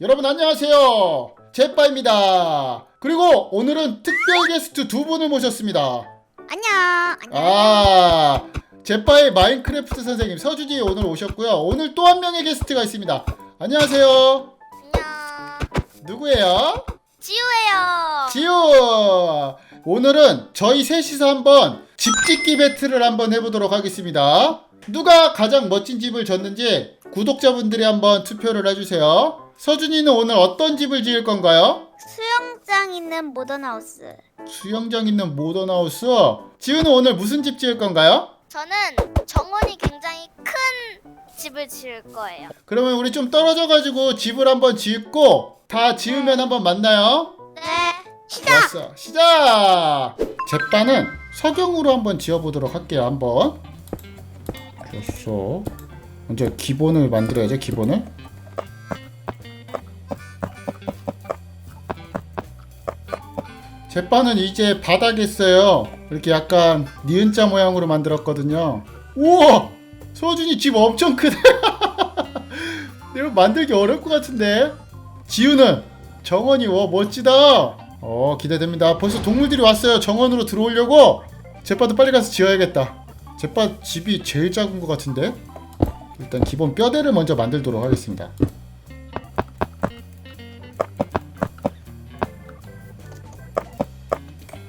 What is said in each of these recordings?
여러분 안녕하세요. 제빠입니다. 그리고 오늘은 특별 게스트 두 분을 모셨습니다. 안녕. 아, 제빠의 마인크래프트 선생님 서준이 오늘 오셨고요. 오늘 또 한 명의 게스트가 있습니다. 안녕하세요. 안녕. 누구예요? 지우예요. 지우. 오늘은 저희 셋이서 한번 집짓기 배틀을 한번 해보도록 하겠습니다. 누가 가장 멋진 집을 졌는지 구독자분들이 한번 투표를 해주세요. 서준이는 오늘 어떤 집을 지을 건가요? 수영장 있는 모던하우스. 수영장 있는 모던하우스. 지우는 오늘 무슨 집 지을 건가요? 저는 정원이 굉장히 큰 집을 지을 거예요. 그러면 우리 좀 떨어져가지고 집을 한번 짓고 다 지으면 한번 만나요. 네. 시작. 좋았어. 시작. 제빠는 석영으로 한번 지어보도록 할게요. 한번. 좋았어. 먼저 기본을 만들어야죠. 기본을. 제빠는 이제 바닥에 있어요. 이렇게 약간 니은자 모양으로 만들었거든요. 우와! 서준이 집 엄청 크네. 이거 만들기 어려울 것 같은데. 지우는 정원이 와 멋지다. 어 기대됩니다. 벌써 동물들이 왔어요. 정원으로 들어오려고. 제빠도 빨리 가서 지어야겠다. 제빠 집이 제일 작은 것 같은데. 일단 기본 뼈대를 먼저 만들도록 하겠습니다.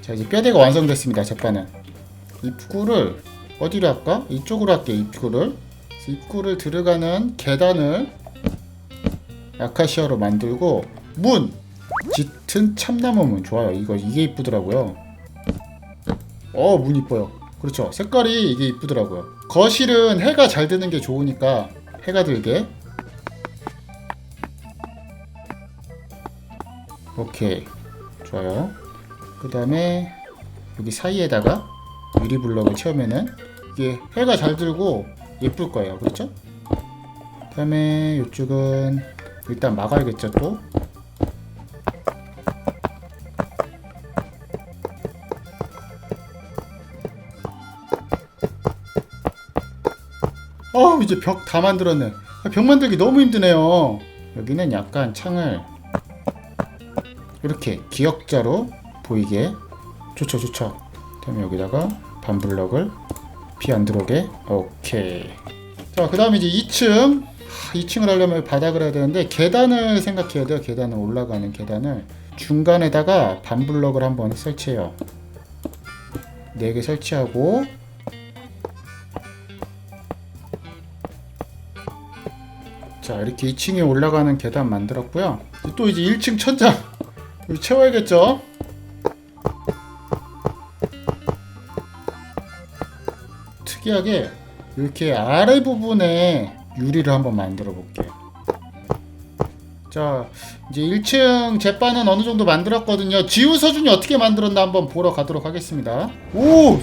자 이제 뼈대가 완성됐습니다. 제빠는 입구를 어디로 할까? 이쪽으로 할게 입구를. 입구를 들어가는 계단을 아카시아로 만들고 문! 짙은 참나무 문. 좋아요. 이거 이게 이쁘더라고요. 어 문 이뻐요. 그렇죠. 색깔이 이게 이쁘더라고요. 거실은 해가 잘 드는 게 좋으니까 해가 들게. 오케이. 좋아요 그 다음에 여기 사이에다가 유리블럭을 채우면은 이게 해가 잘 들고 예쁠 거예요. 그렇죠? 그 다음에 이쪽은 일단 막아야겠죠 또? 어 이제 벽 다 만들었네. 아, 벽 만들기 너무 힘드네요. 여기는 약간 창을 이렇게 기역자로 보이게. 좋죠 좋죠. 그다음에 여기다가 반블럭을 비 안 들어오게. 오케이. 자그 다음에 이제 2층. 2층을 하려면 바닥을 해야 되는데 계단을 생각해야 돼요. 계단을 올라가는 계단을. 중간에다가 반블럭을 한번 설치해요. 4개 설치하고. 자 이렇게 2층에 올라가는 계단 만들었고요. 또 이제 1층 천장. 채워야겠죠 특이하게 이렇게 아래 부분에 유리를 한번 만들어 볼게요 자 이제 1층 제빠는 어느 정도 만들었거든요 지우 서준이 어떻게 만들었나 한번 보러 가도록 하겠습니다 오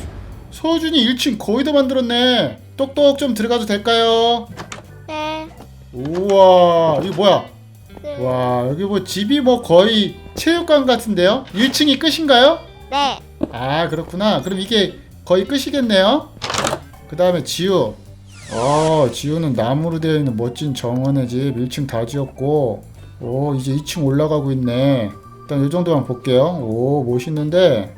서준이 1층 거의 다 만들었네 똑똑 좀 들어가도 될까요? 네. 우와 이거 뭐야 네. 와 여기 뭐 집이 뭐 거의 체육관 같은데요 1층이 끝인가요? 네. 아 그렇구나 그럼 이게 거의 끝이겠네요 그 다음에 지우 어 지우는 나무로 되어 있는 멋진 정원의 집 1층 다 지었고 오 이제 2층 올라가고 있네 일단 이 정도만 볼게요 오 멋있는데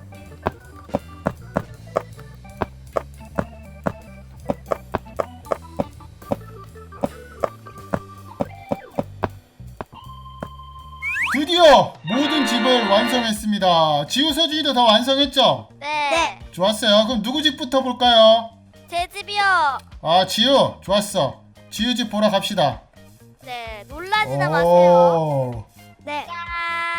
드디어 모든 집을 완성했습니다 지우 서준이도 다 완성했죠? 네. 좋았어요. 그럼 누구 집부터 볼까요? 제 집이요. 아, 지우. 좋았어. 지우 집 보러 갑시다. 네. 놀라지나 마세요. 네.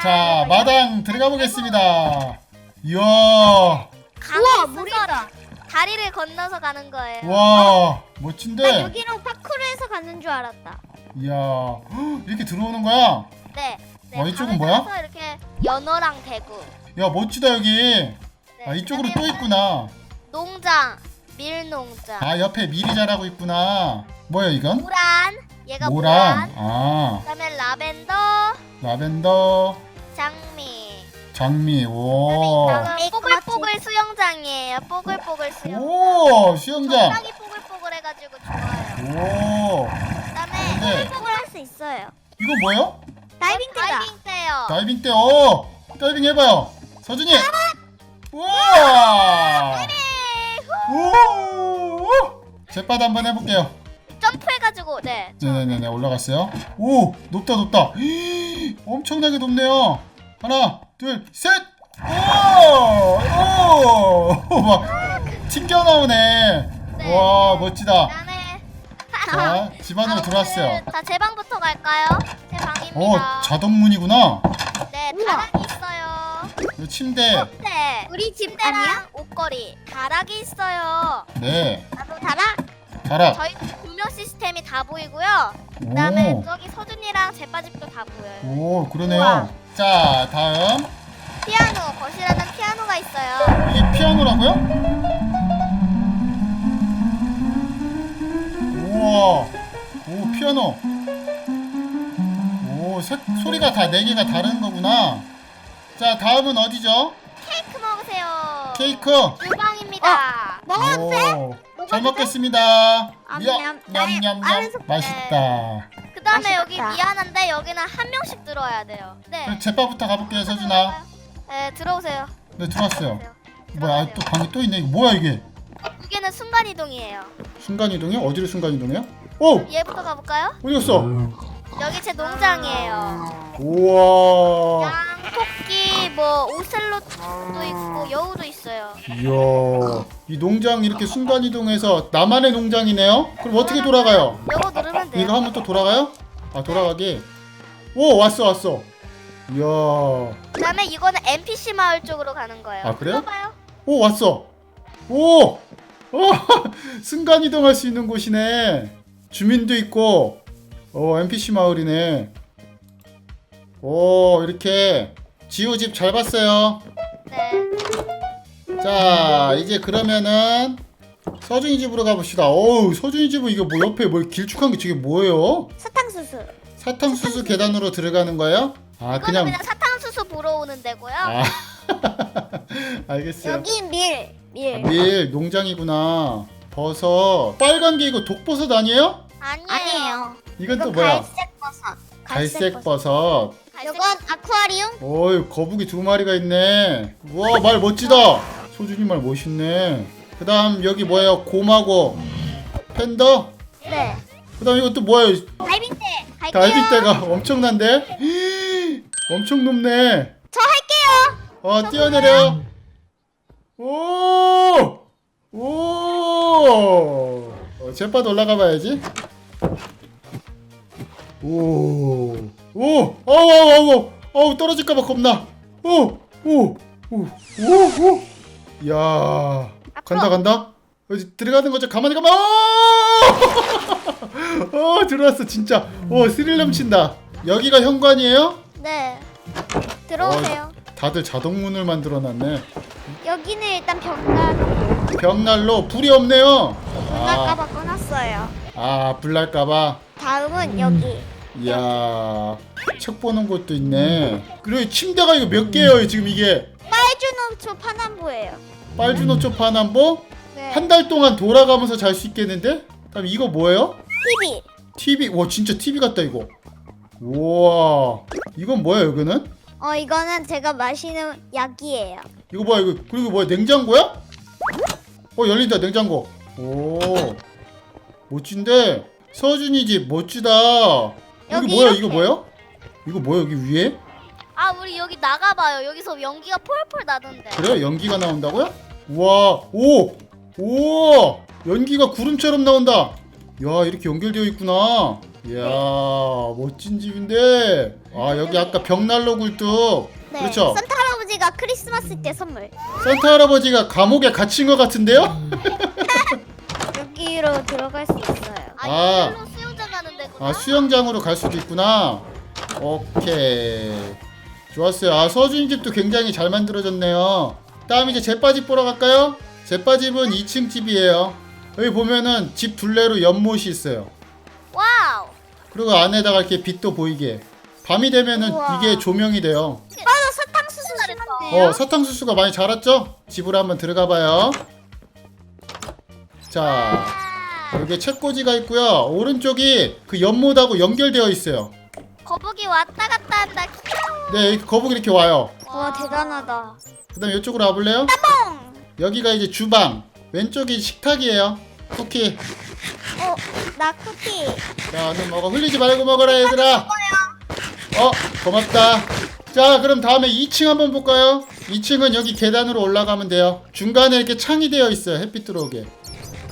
자, 마당 들어가 보겠습니다. 이야. 우와, 물이다. 다리를 건너서 가는 거예요. 와, 나 멋진데? 여기로 파쿠르에서 가는 줄 알았다. 이야. 헉, 이렇게 들어오는 거야? 네. 네. 어, 이쪽은 뭐야? 따라서 이렇게 연어랑 대구. 야, 멋지다, 여기. 네. 아, 이쪽으로 그다음에 또 있구나. 농장, 밀농장. 아, 옆에 미리 자라고 있구나. 뭐야, 이건? 모란. 얘가 모란. 모란. 아, 그다음에 라벤더, 라벤더, 장미. 장미. 오. 그다음에 뽀글뽀글 수영장이에요. 뽀글뽀글 수영장. 오, 수영장. 적당히 뽀글뽀글해가지고 좋아요. 오. 그다음에 네. 뽀글뽀글 할 수 있어요. 이거 뭐예요? 다 다이빙 때다. 다이빙 때요. 다이빙 때, 어! 다이빙 해봐요. 서준이! 우와! 오! 제빠도 한번 해볼게요. 점프해가지고 네. 네네네 올라갔어요. 오 높다 높다. 히, 엄청나게 높네요. 하나 둘 셋. 오오막 튕겨 나오네. 네. 와 멋지다. 나네. 자 집안으로 들어왔어요. 자, 제 방부터 갈까요? 제 방입니다. 오 자동문이구나. 네, 우와. 다락이 침대. 네. 우리 집 침대랑 아니야? 옷걸이, 다락이 있어요. 네. 나도 달아. 가라. 저희 구명 시스템이 다 보이고요. 그다음에 오. 저기 서준이랑 제빠집도 다 보여요. 오 그러네요. 우와. 자 다음 피아노, 거실에는 피아노가 있어요. 이게 피아노라고요? 우와, 오 피아노. 오 색, 소리가 다 네 개가 다른 거구나. 자 다음은 어디죠? 케이크 먹으세요. 케이크. 주방입니다. 먹어도 돼? 오, 잘 먹어도 먹겠습니다. 암, 야, 냠, 냠냠냠. 알았어. 맛있다. 그 다음에 여기 맛있겠다. 미안한데 여기는 한 명씩 들어야 돼요. 네. 제빠부터 가볼게요, 서준아. 네, 들어오세요. 네 들어왔어요. 들어오세요. 뭐야, 아, 또 방에 또 있네. 이거 뭐야 이게? 이게는 순간 이동이에요. 순간 이동이요? 어디로 순간 이동해요? 오, 얘부터 가볼까요? 어디 갔어? 여기 제 농장이에요. 우와. 양, 토끼, 뭐 오셀롯도 있고 여우도 있어요. 이야, 이 농장 이렇게 순간 이동해서 나만의 농장이네요. 그럼 어떻게 돌아가요? 요거 누르면 돼요. 이거 하면 또 돌아가요? 아 돌아가기. 오 왔어 왔어. 이야, 그다음에 이거는 NPC 마을 쪽으로 가는 거예요. 아, 그래요? 봐요. 오 왔어. 오, 오 순간 이동할 수 있는 곳이네. 주민도 있고, 어 NPC 마을이네. 오 이렇게 지우 집 잘 봤어요. 네. 자 이제 그러면은 서준이 집으로 가봅시다 어우 서준이 집은 이거 뭐 옆에 뭐 길쭉한 게 저게 뭐예요? 사탕수수. 사탕수수 계단으로 들어가는 거예요? 아 그냥 그냥, 사탕수수 보러 오는 데고요. 아 알겠어요 여기 밀. 밀. 아, 밀 농장이구나 버섯 빨간 게 이거 독버섯 아니에요? 아니에요. 아니에요. 이건 또 뭐야? 갈색 버섯. 갈색 버섯 이건 아쿠아리움. 어이 거북이 두 마리가 있네 우와 말 멋지다 소준이 말 멋있네 그 다음 여기 뭐예요 곰하고 팬더 네. 그 다음 이거 또 뭐예요. 갈게요. 다이빙 때가 엄청난데? 엄청 높네. 저 할게요. 어, 뛰어내려. 오! 오! 어, 제빠도 올라가 봐야지. 오! 오! 어우, 어우, 어우, 어우, 떨어질까봐 겁나. 오! 오! 오! 오! 오! 야 간다, 간다. 어디 들어가는 거죠? 가만히 가만. 어, 들어왔어, 진짜. 오, 스릴 넘친다. 여기가 현관이에요? 네. 들어오세요. 다들 자동문을 만들어 놨네. 여기는 일단 병날. 벽난로 불이 없네요. 병날까봐 꺼놨어요. 아, 불 날까봐. 다음은 여기. 이야, 책 보는 곳도 있네. 그리고 침대가 이거 몇 개예요, 지금 이게? 빨주노초 파남보예요. 빨주노초 파남보? 네. 한 달 동안 돌아가면서 잘 수 있겠는데? 그럼 이거 뭐예요? TV. TV. 와, 진짜 TV 같다, 이거. 우와. 이건 뭐야, 여기는? 어 이거는 제가 마시는 약이에요. 이거 뭐야, 이거. 그리고 뭐야, 냉장고야? 어, 열린다, 냉장고. 오. 멋진데? 서준이 집, 멋지다. 여기 여기 뭐야, 이렇게. 이거 뭐야? 이거 뭐야, 여기 위에? 아 우리 여기 나가봐요. 여기서 연기가 폴폴 나던데. 그래요? 연기가 나온다고요? 우와, 오! 오! 연기가 구름처럼 나온다. 야, 이렇게 연결되어 있구나. 이야, 멋진 집인데. 아, 여기 아까 벽난로 굴뚝. 네. 그렇죠? 산타 할아버지가 크리스마스 때 선물. 산타 할아버지가 감옥에 갇힌 것 같은데요? 여기로 들어갈 수 있어요. 아, 아. 데구나. 아, 수영장으로 갈 수도 있구나. 오케이. 좋았어요. 아, 서준이 집도 굉장히 잘 만들어졌네요. 다음 이제 제빠집 보러 갈까요? 제빠집은 2층 집이에요. 여기 보면은 집 둘레로 연못이 있어요. 와우. 그리고 안에다가 이렇게 빛도 보이게. 밤이 되면은 우와. 이게 조명이 돼요. 맞아 사탕수수 잘했어. 심한데요? 어, 사탕수수가 많이 자랐죠? 집으로 한번 들어가 봐요. 자, 아, 여기 책꽂이가 있고요. 오른쪽이 그 연못하고 연결되어 있어요. 거북이 왔다 갔다 한다. 네 거북이 이렇게 와요. 와 대단하다. 그 다음 에 이쪽으로 와볼래요? 여기가 이제 주방. 왼쪽이 식탁이에요. 쿠키. 어, 나 쿠키. 자 얼른 먹어. 흘리지 말고 먹어라 얘들아. 어 고맙다. 자 그럼 다음에 2층 한번 볼까요? 2층은 여기 계단으로 올라가면 돼요. 중간에 이렇게 창이 되어 있어요. 햇빛 들어오게.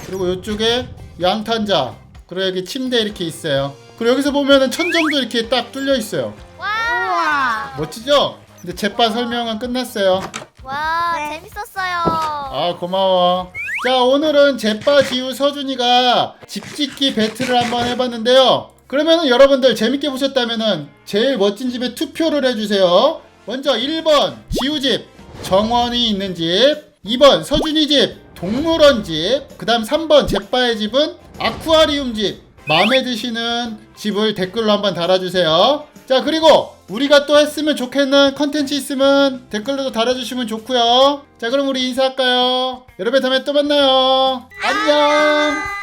그리고 이쪽에 양탄자. 그리고 여기 침대 이렇게 있어요. 그리고 여기서 보면은 천정도 이렇게 딱 뚫려 있어요. 와. 멋지죠? 근데 제빠 설명은 끝났어요. 와 네. 재밌었어요. 아 고마워. 자 오늘은 제빠 지우 서준이가 집짓기 배틀을 한번 해봤는데요. 그러면은 여러분들 재밌게 보셨다면은 제일 멋진 집에 투표를 해주세요. 먼저 1번 지우 집 정원이 있는 집. 2번 서준이 집 동물원 집 그 다음 3번 제빠의 집은 아쿠아리움 집. 마음에 드시는 집을 댓글로 한번 달아주세요. 자 그리고 우리가 또 했으면 좋겠는 컨텐츠 있으면 댓글로도 달아주시면 좋고요. 자 그럼 우리 인사할까요? 여러분 다음에 또 만나요. 안녕